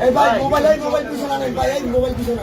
এই ভাই mobile mobile পিছনে ভাই এই মোবাইল পিছনে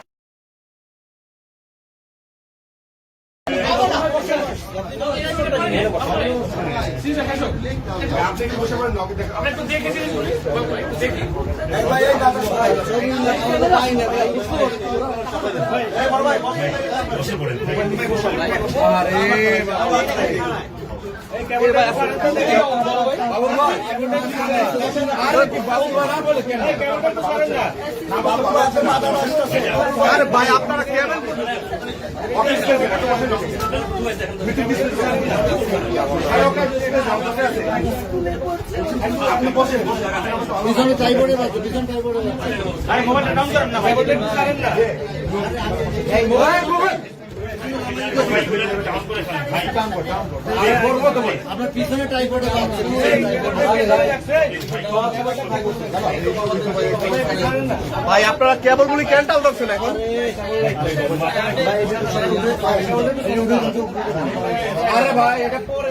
বাবা সবটা ভাই এই ভাই এই গানটা সবাই না ভাই না ভাই এই আরে ভাই আপনারা কে পিছনে ট্রাইপডে রাখো পিছনে ট্রাইপডে রাখো পিছনে ভাই আপনারা কেবলগুলি কেন টাল রাখছেন এখন? আরে ভাই এটা পরে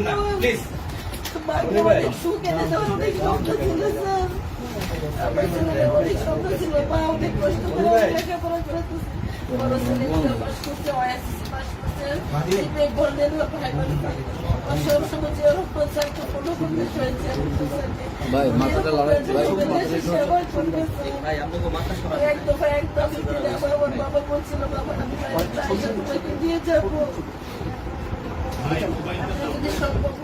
না ভাই অনেক সুখে অনেক স্বপ্ন ছিল স্যার আমার ছেলের অনেক স্বপ্ন ছিল মা অনেক কষ্ট করে লেখাপড়া করেছে বড় ছেলে ইন্টার করছে ওয়াইএসএসসি পাস করছে সিপে গোল্ডেন ভাই সব সময় যে ওরকম করতে হয়েছে ভাই মাথাটা লড়াই ভাই আমার বাবা বলছিল বাবা আমি দিয়ে যাব। যদি সম্ভব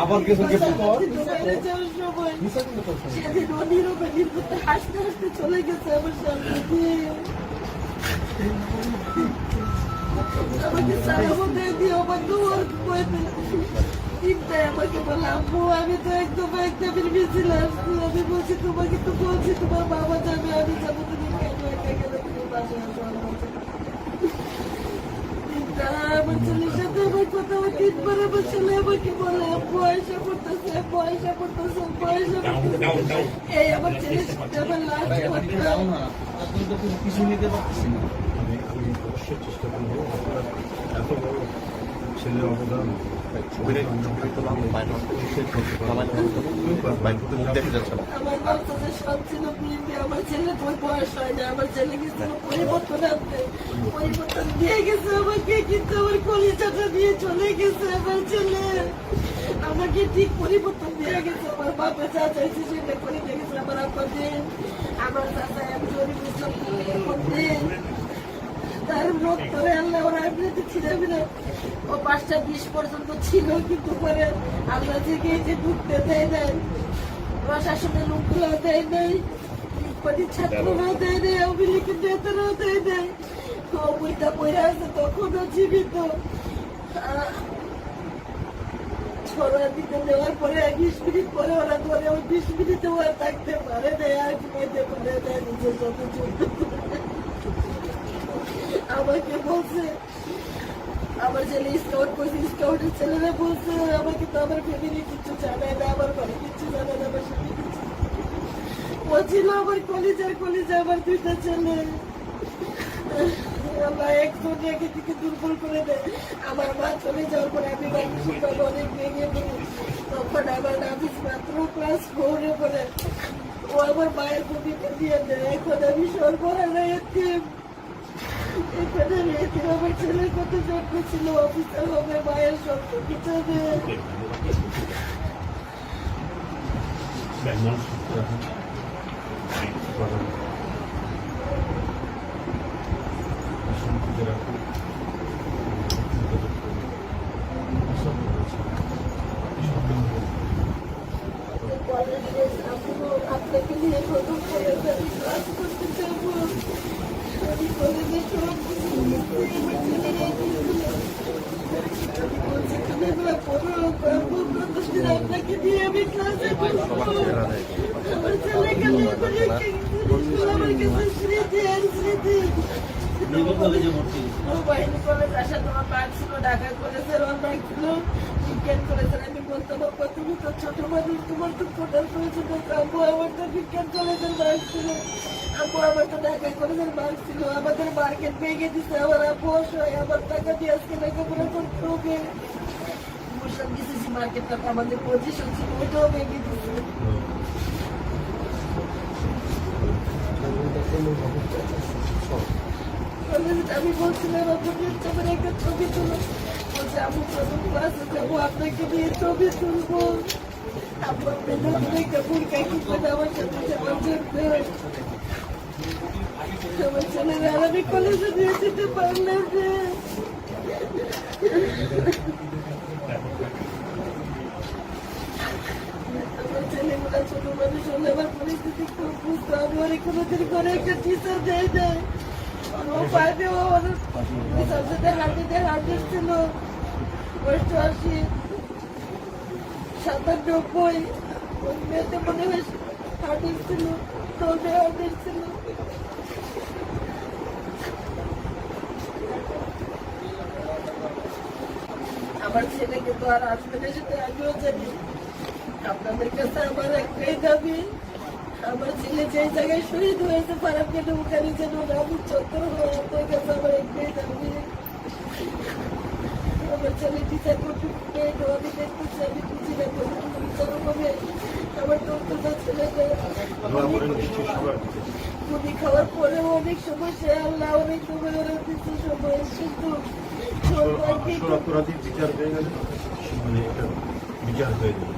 আবার কিছু হাসতে হাসতে চলে গেছে আমার সামনে দিয়ে আমার দুয়ার আমাকে বলে আম্মু আমি তো একদম একদম মিছিল আসছি আমি বলছি তোমাকে তো বলছি তোমার বাবা যাবে আমি যাব তুমি কেন একা গেলে তুমি বাসায় আসো আমার কাছে। চিন্তা, আমার ছেলের সাথে আমার কথা হয় তিনবার আমার ছেলে আমাকে বলে আম্মু আয়সা করতেছে আম্মু আয়সা করতেছে আম্মু আয়সা করতেছে। এই আমার ছেলের সাথে আমার লাস্ট কথা। কিছু নিতে পারতেছি না। ছেলের অবদান। পরিবর্তন দিয়ে গেছে আমাকে কিন্তু আমার কলিজাটা দিয়ে চলে গেছে আমার ছেলে আমাকে ঠিক পরিবর্তন দিয়ে গেছে আমার বাবা যা চাইছে সেটা করে দিয়ে আমার আপা আমার চাচা আমি জরিপ দিন। তার লোক করে আল্লাহ ওরা এমনিতে না ও পাঁচটা বিশ পর্যন্ত ছিল, কিন্তু পরে আল্লাহ থেকে যে ঢুকতে দেয় নাই, প্রশাসনের লোকগুলো দেয় মানে ছাত্ররাও দেয় আওয়ামী লীগের নেতারাও দেয় নাই। ও বইটা পড়ে আছে, তখনও জীবিত। ছড়া দিতে দেওয়ার পরে বিশ মিনিট পরে ওরা ধরে ওই বিশ মিনিটে ওরা থাকতে পারে না আর পারে না নিজের যত আমাকে বলছে? আমার ছেলে স্কাউট করছে স্কাউটের ছেলেরা বলছে, আমাকে তো আমার ফ্যামিলি কিছু জানায় না আমার ঘরে কিছু জানায় না আমার সাথে কিছু ও ছিল আমার কলেজের কলেজে আমার দুইটা ছেলে। আল্লাহ একজন একে থেকে দুর্বল করে দেয়। আমার মা চলে যাওয়ার পরে আমি মানসিকভাবে অনেক ভেঙে পড়ি তখন আমার নাফিস মাত্র ক্লাস ফোরে পড়ে। ও আমার মায়ের ভূমিকা দিয়ে দেয়। এখন আমি সর্বহারা এতিম এখানে রেখে আমার ছেলের কত যত্ন ছিল অফিসার হবে মায়ের স্বপ্ন পিছনে কলেজে আমিও আপনাকে নিয়ে প্রথম কলেজে আমি ক্লাস করতে যাব আমি কলেজে সব কিছু মিলিয়ে আমি বলছি তুমি এগুলো পড়ো করব প্রতিদিন আপনাকে নিয়ে আমি ক্লাসে বসবো আমার ছেলেকে নিয়ে করে আমার কাছে স্মৃতি আর স্মৃতি বাহিনী কলেজ আসা তোমার পার্ক ছিল ঢাকা কলেজের আমার পার্ক ছিল বিজ্ঞান কলেজের আমি বলতাম আপা তুমি তো ছোট মানুষ তোমার তো করেছ আমার তো বিজ্ঞান কলেজের মার্ক ছিল। আমার তো ঢাকা কলেজের ছিল। আমাদের মার্কেট ভেঙে দিচ্ছে আমার আব্বু অসহায়, আমার টাকা দিয়ে আজকে লেখাপড়া করতে হবে আমাদের আমি বলছিলাম আপনাকে তোমার একটা ছবি তুলো। বলছে আমি প্রথম ক্লাসে আপনাকে নিয়ে ছবি তুলবো। আমার ছেলেরা আর আমি কলেজে নিয়ে যেতে পারলাম যে ছেলেগুলা ছোট মানুষ। হলে আমার পরিস্থিতি খুব বুঝতো কোনোদিন করে একটা টিচার দেয় দেয় ও পাইবে ও আমাদের সাবজেক্টে হান্ড্রেডে হান্ড্রেড ছিল অষ্টআশি সাতানব্বই ওই মেয়েতে মনে হয় হান্ড্রেড ছিল টবে হান্ড্রেড ছিল। আমার ছেলেকে তো আর আসবে না সেটা আমিও জানি। আপনাদের কাছে আমার একটাই দাবি, আমার ছেলে যে জায়গায় শহীদ হয়েছে পারাম কেন ওখানে যেন নাম চত্বর হয় আপনার কাছে আমার একটাই দাবি। আমার ছেলে বিচার করতে আমি দেখতেছি আমি ছেলেকে খাওয়ার পরেও অনেক সমস্যা আল্লাহ অনেক সময় সময় কিন্তু অপরাধীর বিচার হয়ে গেলে বিচার হয়ে যাবে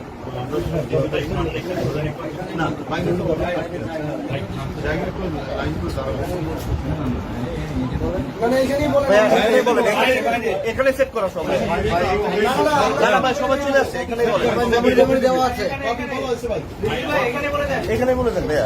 এখানেই বলেন, এখানে- এখানে সেট করা ভাই সবাই চলে আসছে দেওয়া আছে। এখানে বলে দেন। ভাইয়া।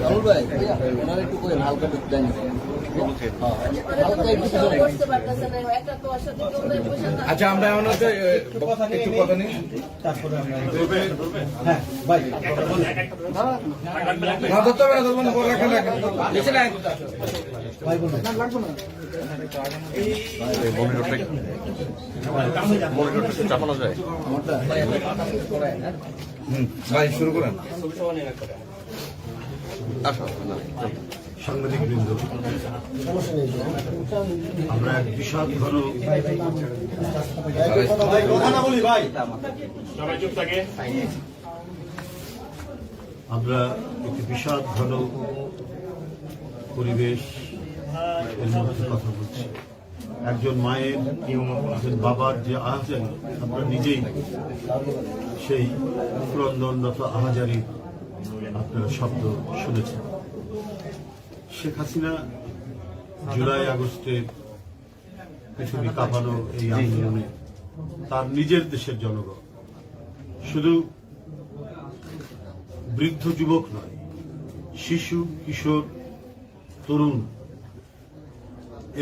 রাহুল ভাই ওনার একটু করে হালকা দেন। আচ্ছা আমরা এ, একটু কথা নেই। তারপরে আমরা হ্যাঁ ভাই। না ধরতে হবে না ধরবো না রাখেন রাখেন। নিচে রাখেন ভাই বলুন। না লাগবে না হুম, ভাই শুরু করেন। সাংবাদিক বৃন্দ আমরা এক ভাই আমরা একটি বিষাদ ঘন পরিবেশ এর মধ্যে কথা বলছি। একজন মায়ের একজন বাবার যে আহাজারি, আমরা নিজেই সেই ক্রন্দনরত আহাজারি আপনারা শব্দ শুনেছেন। শেখ হাসিনা জুলাই আগস্টের পৃথিবী কাঁপানো এই আন্দোলনে তার নিজের দেশের জনগণ শুধু বৃদ্ধ যুবক নয় শিশু কিশোর তরুণ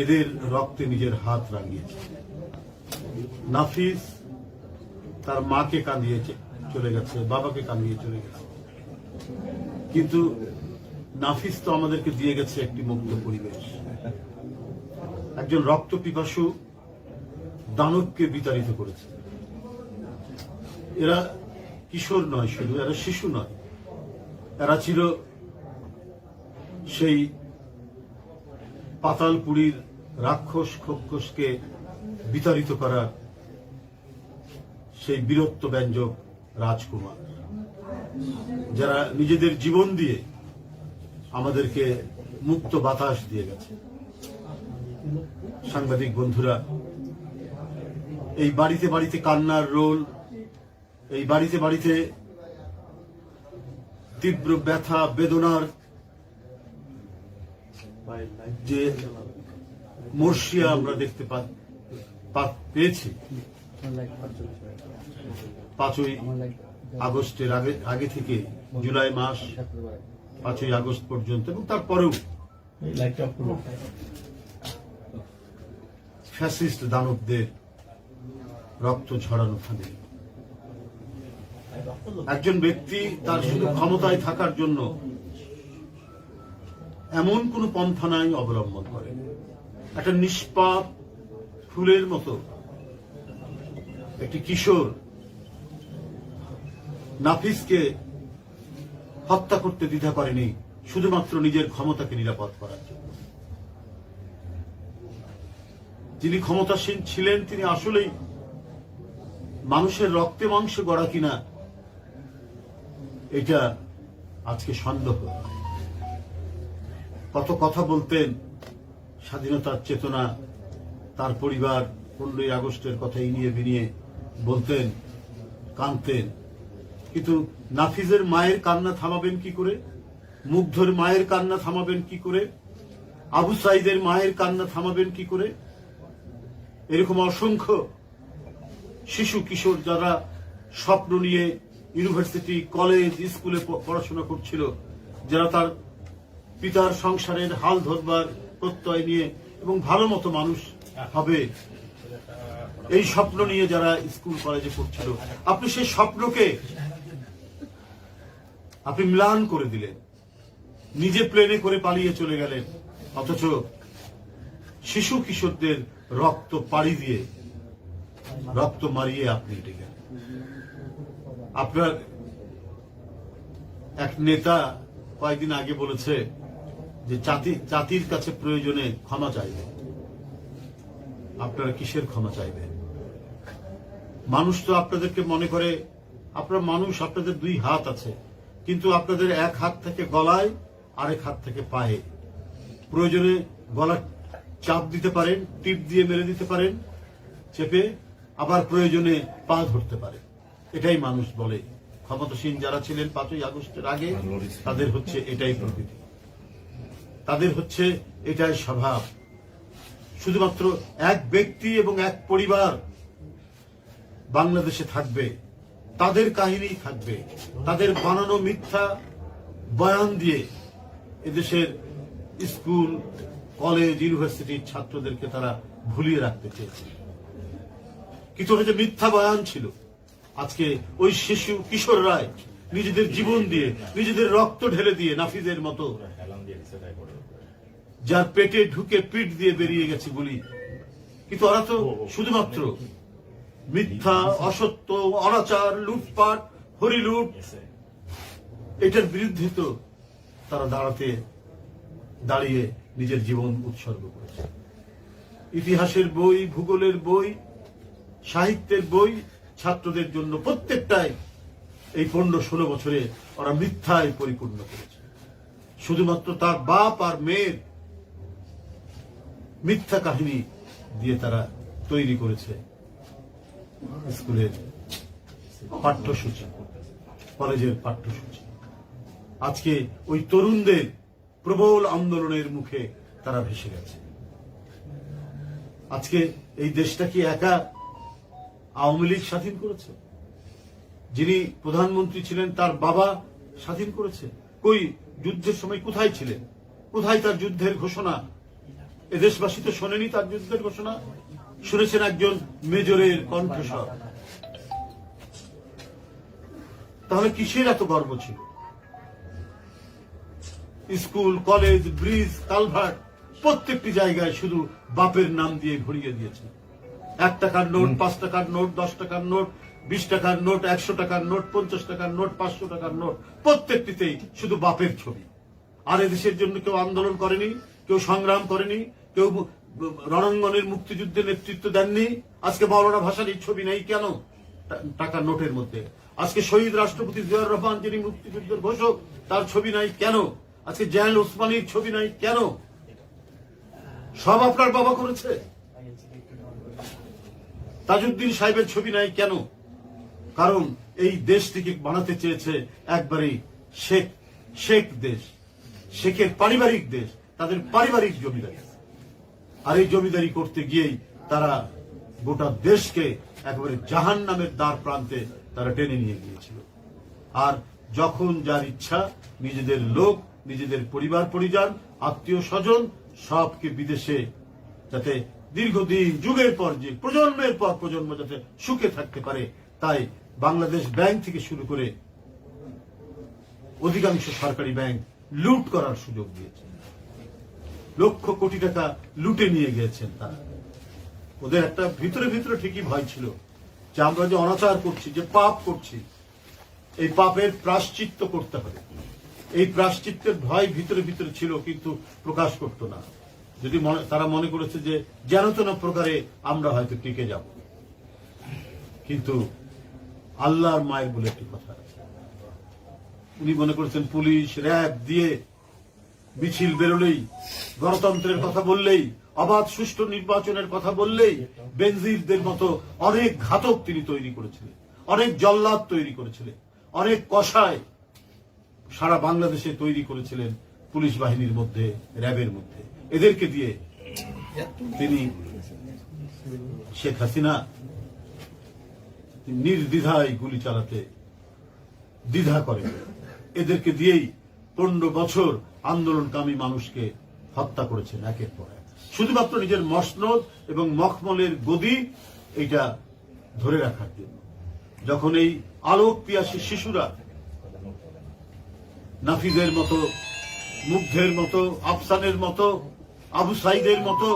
এদের রক্তে নিজের হাত রাঙিয়েছে। নাফিস তার মাকে কাঁদিয়েছে চলে গেছে বাবাকে কাঁদিয়ে চলে গেছে। কিন্তু নাফিস তো আমাদেরকে দিয়ে গেছে একটি মুক্ত পরিবেশ। একজন রক্ত পিপাসু দানবকে বিতাড়িত করেছে। এরা কিশোর নয় শুধু, এরা শিশু নয়। এরা ছিল সেই পাতালপুরীর রাক্ষস খক্ষসকে বিতাড়িত করা সেই বীরত্ব ব্যঞ্জক রাজকুমার। যারা নিজেদের জীবন দিয়ে আমাদেরকে মুক্ত বাতাস দিয়ে গেছে। সাংবাদিক বন্ধুরা, এই বাড়িতে বাড়িতে কান্নার রোল, এই বাড়িতে বাড়িতে তীব্র ব্যথা, বেদনার যে মর্শিয়া আমরা দেখতে পেয়েছি। পাঁচই আগস্টের আগে আগে থেকে জুলাই মাস পাঁচই আগস্ট পর্যন্ত এবং তারপরেও ফ্যাসিস্ট দানবদের রক্ত ঝরানো থামে একজন ব্যক্তি তার শুধু ক্ষমতায় থাকার জন্য এমন কোন পন্থা নাই অবলম্বন করে। একটা নিষ্পাপ ফুলের মতো একটি কিশোর নাফিসকে হত্যা করতে দ্বিধা করেনি শুধুমাত্র নিজের ক্ষমতাকে নিরাপদ করার জন্য। যিনি ক্ষমতাসীন ছিলেন, তিনি আসলেই মানুষের রক্তে মাংসে গড়া কিনা, এটা আজকে সন্দেহ। কত কথা বলতেন, স্বাধীনতার চেতনা তার পরিবার পনেরোই আগস্টের কথা ইনিয়ে বিনিয়ে বলতেন, কাঁদতেন। কিন্তু নাফিজের মায়ের কান্না থামাবেন কি করে? মুগ্ধর মায়ের কান্না থামাবেন কি করে? আবু সাইদের মায়ের কান্না থামাবেন কি করে? এরকম অসংখ্য শিশু কিশোর যারা স্বপ্ন নিয়ে ইউনিভার্সিটি, কলেজ, স্কুলে পড়াশোনা করছিল, যারা তার পিতার সংসারের হাল ধরবার প্রত্যয় নিয়ে এবং ভালো মতো মানুষ হবে, এই স্বপ্ন নিয়ে যারা স্কুল, কলেজে পড়ছিল। আপনি সেই স্বপ্নকে আপনি ম্লান করে দিলেন। নিজে প্লেনে করে পালিয়ে চলে গেলেন। অথচ শিশু কিশোরদের রক্ত পাড়ি দিয়ে রক্ত মারিয়ে আপনি হেঁটে গেলেন। আপনার এক নেতা কয়েকদিন আগে বলেছে যে জাতি, জাতির কাছে প্রয়োজনে ক্ষমা চাইবে। আপনারা কিসের ক্ষমা চাইবেন? মানুষ তো আপনাদেরকে মনে করে, আপনার মানুষ আপনাদের দুই হাত আছে। কিন্তু আপনাদের এক হাত থেকে গলায়, আরেক হাত থেকে পায়ে। প্রয়োজনে গলা চাপ দিতে পারেন, টিপ দিয়ে মেরে দিতে পারেন, চেপে আবার প্রয়োজনে পা ধরতে পারে এটাই মানুষ বলে। ক্ষমতাসীন যারা ছিলেন পাঁচই আগস্টের আগে, তাদের হচ্ছে এটাই প্রকৃতি। তাদের হচ্ছে এটাই স্বভাব। শুধুমাত্র এক ব্যক্তি এবং এক পরিবার বাংলাদেশে থাকবে। তাদের কাহিনী থাকবে। তাদের বানানো মিথ্যা বয়ান দিয়ে এদেশের স্কুল, কলেজ, ইউনিভার্সিটির ছাত্রদেরকে তারা ভুলিয়ে রাখতে চেয়েছে। ওটা যে মিথ্যা বয়ান ছিল, আজকে ওই শিশু কিশোর রায় নিজেদের জীবন দিয়ে, নিজেদের রক্ত ঢেলে দিয়ে নাফিজের মতো যার পেটে ঢুকে পিঠ দিয়ে বেরিয়ে গেছে গুলি। কিন্তু ওরা তো শুধুমাত্র মিথ্যা অসত্য অনাচার লুটপাট হরিলুট এটার বিরুদ্ধে তো তারা দাঁড়াতে দাঁড়িয়ে নিজের জীবন উৎসর্গ করেছে। ইতিহাসের বই ভূগোলের বই সাহিত্যের বই ছাত্রদের জন্য প্রত্যেকটাই এই পনেরো ষোলো বছরে ওরা মিথ্যায় পরিপূর্ণ করেছে। শুধুমাত্র তার বাপ আর মেয়ের মিথ্যা কাহিনী দিয়ে তারা তৈরি করেছে স্কুলের পাঠ্যসূচি, কলেজের পাঠ্যসূচি। আজকে ওই তরুণদের প্রবল আন্দোলনের মুখে তারা ভেসে গেছে। আজকে এই দেশটা কি একা আওয়ামী লীগ স্বাধীন করেছে? যিনি প্রধানমন্ত্রী ছিলেন, তার বাবা স্বাধীন করেছে। কই যুদ্ধের সময় কোথায় ছিলেন? কোথায় তার যুদ্ধের ঘোষণা? এদেশবাসী তো শোনেনি তার যুদ্ধের ঘোষণা। শুনেছেন একজন মেজরের কণ্ঠস্বর। তাহলে কিসের এত গর্ব ছিল? স্কুল কলেজ ব্রিজ কালভার্ট প্রত্যেকটি জায়গায় শুধু বাপের নাম দিয়ে ঘুরিয়ে দিয়েছে। এক টাকার নোট পাঁচ টাকার নোট দশ টাকার নোট বিশ টাকার নোট একশো টাকার নোট পঞ্চাশ টাকার নোট পাঁচশো টাকার নোট প্রত্যেকটিতেই শুধু বাপের ছবি। আর এদেশের জন্য কেউ আন্দোলন করেনি কেউ সংগ্রাম করেনি কেউ রণাঙ্গনের মুক্তিযুদ্ধের নেতৃত্ব দেননি। আজকে বড়রা ভাষার ছবি নেই কেন? টাকার নোটের মধ্যে। আজকে শহীদ রাষ্ট্রপতি জিয়াউর রহমান যিনি মুক্তিযুদ্ধের ঘোষক, তার ছবি নাই কেন? আজকে জয়াল ওসমানীর ছবি নাই কেন? সব আপনার বাবা করেছে। তাজউদ্দিন সাহেবের ছবি নাই কেন? কারণ এই দেশটিকে বানাতে চেয়েছে একবারে শেখ শেখ দেশ। শেখের পারিবারিক দেশ, তাদের পারিবারিক জমিদারি। আর এই জমিদারি করতে গিয়েই তারা গোটা দেশকে একেবারে জাহান নামের দ্বার প্রান্তে তারা টেনে নিয়ে গিয়েছিল। আর যখন যার ইচ্ছা, নিজেদের লোক, নিজেদের পরিবার, পরিজন, আত্মীয় স্বজন সবকে বিদেশে যাতে দীর্ঘদিন, যুগের পর যে, প্রজন্মের পর প্রজন্ম যাতে সুখে থাকতে পারে, তাই বাংলাদেশ ব্যাংক থেকে শুরু করে অধিকাংশ সরকারি ব্যাংক লুট করার সুযোগ দিয়েছে। লক্ষ কোটি টাকা লুটে নিয়ে গিয়েছেন তারা। ওদের একটা ভিতরে ভিতরে ঠিকই ভয় ছিল যে আমরা যে অনাচার করছি, যে পাপ করছি, এই পাপের প্রাশ্চিত্য করতে হবে। এই প্রাশ্চিত্যের ভয় ভিতরে ভিতরে ছিল, কিন্তু প্রকাশ করত না। যদি তারা মনে করেছে যে যেন তেন প্রকারে আমরা হয়তো টিকে যাব। কিন্তু আল্লাহর মায়ের বলে একটি কথা উনি মনে করেছেন, পুলিশ, র্যাব দিয়ে মিছিল বেরোলেই, গণতন্ত্রের কথা বললেই, অবাধ সুষ্ঠু নির্বাচনের কথা বললেই বেনজিরদের মতো অনেক ঘাতক তিনি তৈরি করেছিলেন, অনেক জল্লাদ তৈরি করেছিলেন, অনেক কষায় সারা বাংলাদেশে তৈরি করেছিলেন পুলিশ বাহিনীর মধ্যে, র্যাবের মধ্যে। এদেরকে দিয়ে তিনি শেখ হাসিনা নির্দ্বিধায় গুলি চালাতে দ্বিধা করেন। এদেরকে দিয়েই পনেরো বছর আন্দোলনকামী মানুষকে হত্যা করেছেন একের পর এক। শুধুমাত্র নিজের মসনদ এবং মখমলের গদি এটা ধরে রাখার জন্য। যখন এই আলোক পিয়াসী শিশুরা নাফিজের মতো, মুগ্ধের মতো, আফসানের মতো, আবু সাইদের মতো,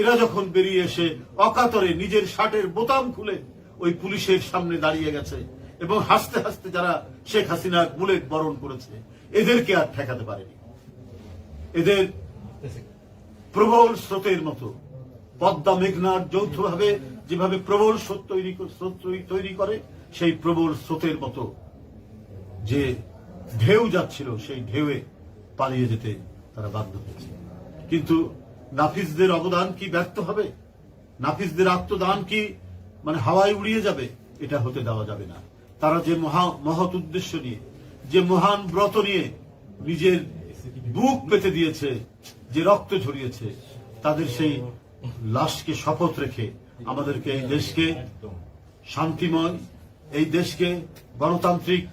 এরা যখন বেরিয়ে এসে অকাতরে নিজের শার্টের বোতাম খুলে ওই পুলিশের সামনে দাঁড়িয়ে গেছে এবং হাসতে হাসতে যারা শেখ হাসিনার বুলেট বরণ করেছে এদেরকে আর ঠেকাতে পারেনি। এদের প্রবল স্রোতের মতো। পদ্মা মেঘনার যৌথভাবে যেভাবে প্রবল স্রোত তৈরি স্রোত তৈরি- করে, সেই প্রবল স্রোতের মতো যে ঢেউ যাচ্ছিল, সেই ঢেউয়ে পালিয়ে যেতে তারা বাধ্য হয়েছে। কিন্তু নাফিসদের অবদান কি ব্যর্থ হবে? নাফিসদের আত্মদান কি মানে হাওয়ায় উড়িয়ে যাবে? এটা হতে দেওয়া যাবে না। তারা যে মহা মহৎ উদ্দেশ্য নিয়ে যে মহান ব্রত নিয়ে নিজের বুক পেতে দিয়েছে, যে রক্ত ঝরিয়েছে, তাদের সেই লাশকে শপথ রেখে আমাদেরকে এই দেশকে শান্তিময়, এই দেশকে গণতান্ত্রিক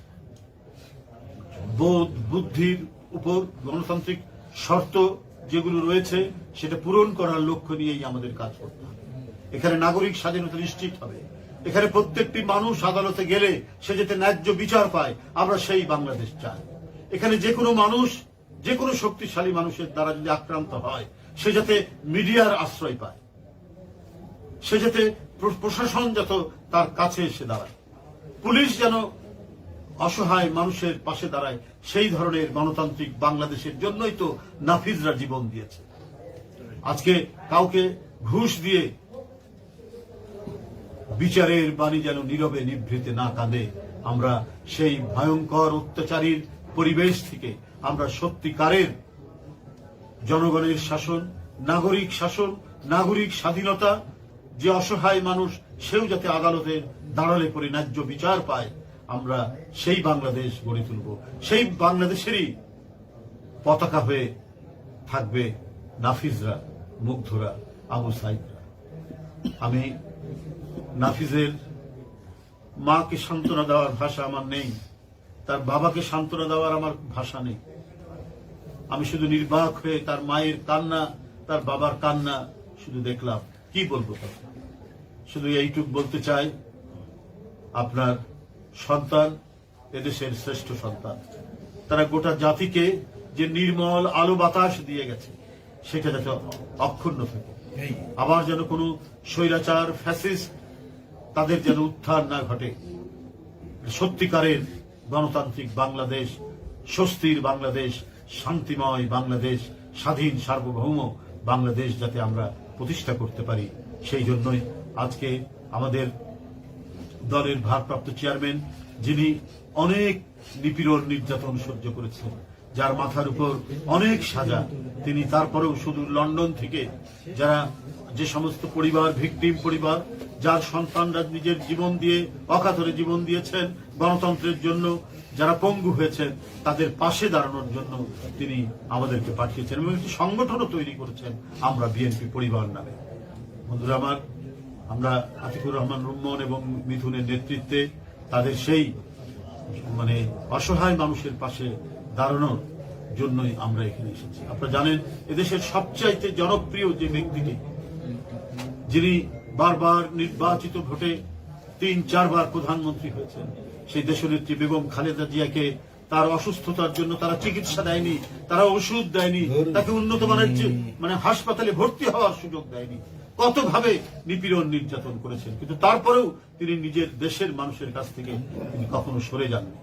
বোধ, বুদ্ধির উপর গণতান্ত্রিক শর্ত যেগুলো রয়েছে, সেটা পূরণ করার লক্ষ্য নিয়েই আমাদের কাজ করতে হবে। এখানে নাগরিক স্বাধীনতা নিশ্চিত হবে। এখানে প্রত্যেকটি মানুষ আদালতে গেলে সে যাতে ন্যায্য বিচার পায়, আমরা সেই বাংলাদেশ চাই। এখানে যে কোনো মানুষ, যে কোনো শক্তিশালী মানুষের দ্বারা যদি আক্রান্ত হয়, সে যাতে মিডিয়ার আশ্রয় পায়। সে যাতে প্রশাসন যত তার কাছে এসে দাঁড়ায়। পুলিশ যেন অসহায় মানুষের পাশে দাঁড়ায়, সেই ধরনের গণতান্ত্রিক বাংলাদেশের জন্যই তো নাফিজরা জীবন দিয়েছে। আজকে কাউকে ঘুষ দিয়ে বিচারের বাণী যেন নীরবে নিভৃতে না কাঁদে। আমরা সেই ভয়ঙ্কর অত্যাচারীর পরিবেশ থেকে আমরা সত্যিকারের জনগণের শাসন, নাগরিক শাসন, নাগরিক স্বাধীনতা, যে অসহায় মানুষ সেও যাতে আদালতে দাঁড়ালে করে ন্যায্য বিচার পায়, আমরা সেই বাংলাদেশ গড়ে তুলব। সেই বাংলাদেশেরই পতাকা হয়ে থাকবে নাফিজরা মুগ্ধরা, আবু সাইদরা। আমি নাফিজের মাকে সান্ত্বনা দেওয়ার ভাষা আমার নেই। তার বাবাকে সান্ত্বনা দেওয়ার আমার ভাষা নেই। আমি শুধু নির্বাক হয়ে তার মায়ের কান্না তার বাবার কান্না শুধু দেখলাম। কি বলব শুধু এইটুক বলতে চাই আপনার সন্তান এদেশের শ্রেষ্ঠ সন্তান। তারা গোটা জাতিকে যে নির্মল আলো বাতাস দিয়ে গেছে সেটা যাতে অক্ষুণ্ণ থাকে। আবার যেন কোনো স্বৈরাচার ফ্যাসিস্ট তাদের যেন উত্থান না ঘটে। সত্যিকারের গণতান্ত্রিক বাংলাদেশ, স্বস্তির বাংলাদেশ, শান্তিময় বাংলাদেশ, স্বাধীন, সার্বভৌম বাংলাদেশ যাতে আমরা প্রতিষ্ঠা করতে পারি, সেই জন্যই আজকে আমাদের দলের ভারপ্রাপ্ত চেয়ারম্যান, যিনি অনেক নিপীড়ন নির্যাতন সহ্য করেছেন যার মাথার উপর অনেক সাজা। তিনি তারপরেও শুধু লন্ডন থেকে যারা যে সমস্ত পরিবার, ভিকটিম পরিবার, যার সন্তানরা নিজের জীবন দিয়ে, অকাতরে জীবন দিয়েছেন গণতন্ত্রের জন্য, যারা পঙ্গু হয়েছেন, তাদের পাশে দাঁড়ানোর জন্য তিনি আমাদেরকে পাঠিয়েছেন এবং একটি সংগঠনও তৈরি করেছেন আমরা বিএনপি পরিবার নামে। বন্ধুরা আমার, আমরা আতিকুর রহমান রুম্মন এবং মিথুনের নেতৃত্বে তাদের সেই মানে অসহায় মানুষের পাশে দাঁড়ানোর জন্যই আমরা এখানে এসেছি। আপনারা জানেন, এদেশের সবচাইতে জনপ্রিয় যে ব্যক্তিটি, যিনি বারবার নির্বাচিত ভোটে তিন, চারবার প্রধানমন্ত্রী হয়েছেন, সেই দেশনেত্রী বেগম খালেদা জিয়াকে তার অসুস্থতার জন্য তারা চিকিৎসা দেয়নি, তারা ওষুধ দেয়নি, তাকে উন্নত মানের মানে হাসপাতালে ভর্তি হওয়ার সুযোগ দেয়নি। কতভাবে নিপীড়ন নির্যাতন করেছেন। কিন্তু তারপরেও তিনি নিজের দেশের মানুষের কাছ থেকে তিনি কখনো সরে যাননি।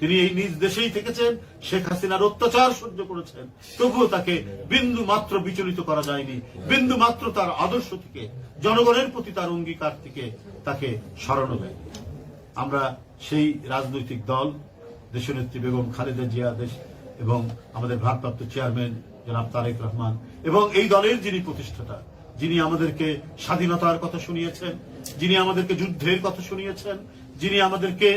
তিনি এই নিজ দেশেই থেকেছেন, শেখ হাসিনার অত্যাচার সহ্য করেছেন। তবুও তাকে বিন্দু মাত্র বিচলিত করা যায়নি বিন্দু মাত্র তার আদর্শ থেকে, জনগণের প্রতি তার অঙ্গীকার থেকে তাকে সরানো দেয় আমরা সেই রাজনৈতিক দল দেশনেত্রী বেগম খালেদা জিয়া দেশ এবং আমাদের ভারপ্রাপ্ত চেয়ারম্যান জনাব তারেক রহমান এবং এই দলের যিনি প্রতিষ্ঠাতা যিনি আমাদেরকে স্বাধীনতার কথা শুনিয়েছেন, যিনি আমাদেরকে যুদ্ধের কথা শুনিয়েছেন, যিনি আমাদেরকে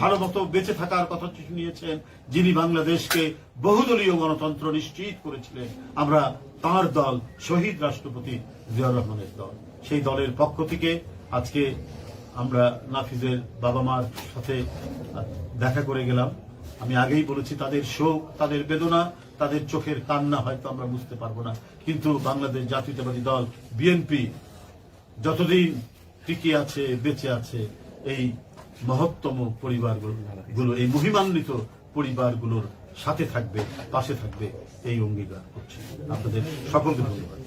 ভালো মতো বেঁচে থাকার কথা শুনিয়েছেন, যিনি বাংলাদেশকে বহুদলীয় গণতন্ত্র নিশ্চিত করেছিলেন, আমরা তার দল শহীদ রাষ্ট্রপতি জিয়াউর রহমানের দল। সেই দলের পক্ষ থেকে আজকে আমরা নাফিজের বাবা মার সাথে দেখা করে গেলাম। আমি আগেই বলেছি, তাদের শোক, তাদের বেদনা তাদের চোখের কান্না হয়তো আমরা বুঝতে পারব না। কিন্তু বাংলাদেশ জাতীয়তাবাদী দল বিএনপি যতদিন টিকে আছে বেঁচে আছে এই মহত্তম পরিবারগুলো গুলো এই মহিমান্বিত পরিবারগুলোর সাথে থাকবে পাশে থাকবে এই অঙ্গীকার করছি। আপনাদের সকলকে ধন্যবাদ।